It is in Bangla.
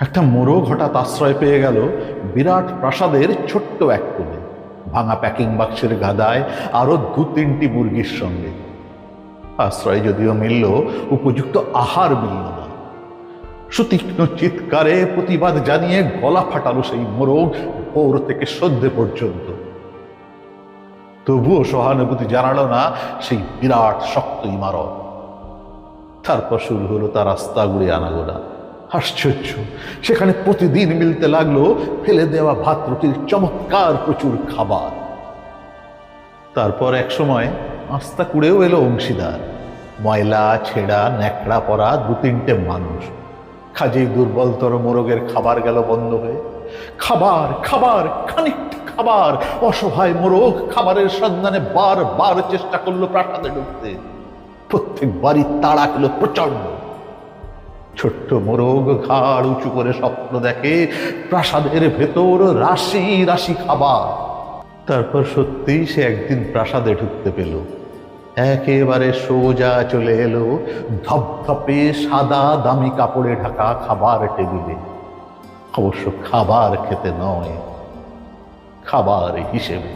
একটা মোরগ হঠাৎ আশ্রয় পেয়ে গেল বিরাট প্রাসাদের ছোট্ট এক কোণে, ভাঙা প্যাকিং বাক্সের গাদায় আরও দু তিনটি মুরগির সঙ্গে। আশ্রয় যদিও মিলল, উপযুক্ত আহার মিলল না। সুতীক্ষ্ণ চিৎকারে প্রতিবাদ জানিয়ে গলা ফাটালো সেই মোরগ ভোর থেকে সন্ধ্যে পর্যন্ত। তবুও সহানুভূতি জানালো না সেই বিরাট শক্ত ইমারত। তারপর শুরু হলো তার রাস্তা গুড়ে আনাগোনা। আশ্চর্য। সেখানে প্রতিদিন মিলতে লাগল ফেলে দেওয়া ভাত রুটির চমৎকার প্রচুর খাবার। তারপর এক সময় আস্তা কুড়েও এলো অংশীদার। ময়লা, ছেঁড়া, ন্যাকড়া পরা দু তিনটে মানুষ। খাজেই দুর্বলতর মোরগের খাবার গেল বন্ধ হয়ে। খাবার খাবার, খানিকটা খাবার। অসহায় মোরগ খাবারের সন্ধানে বারবার চেষ্টা করল প্রাসাদে ঢুকতে। প্রত্যেকবারই তাড়া খেলো প্রচণ্ড ছোট্ট মোরগ ঘাড় উঁচু করে স্বপ্ন দেখে, প্রাসাদের ভেতর রাশি রাশি খাবার। তারপর সত্যিই সে একদিন প্রাসাদে ঢুকতে পেল। একেবারে সোজা চলে এলো, ধপধপে সাদা দামি কাপড়ে ঢাকা খাবার টেবিলে। অবশ্য খাবার খেতে নয়, খাবার হিসেবে।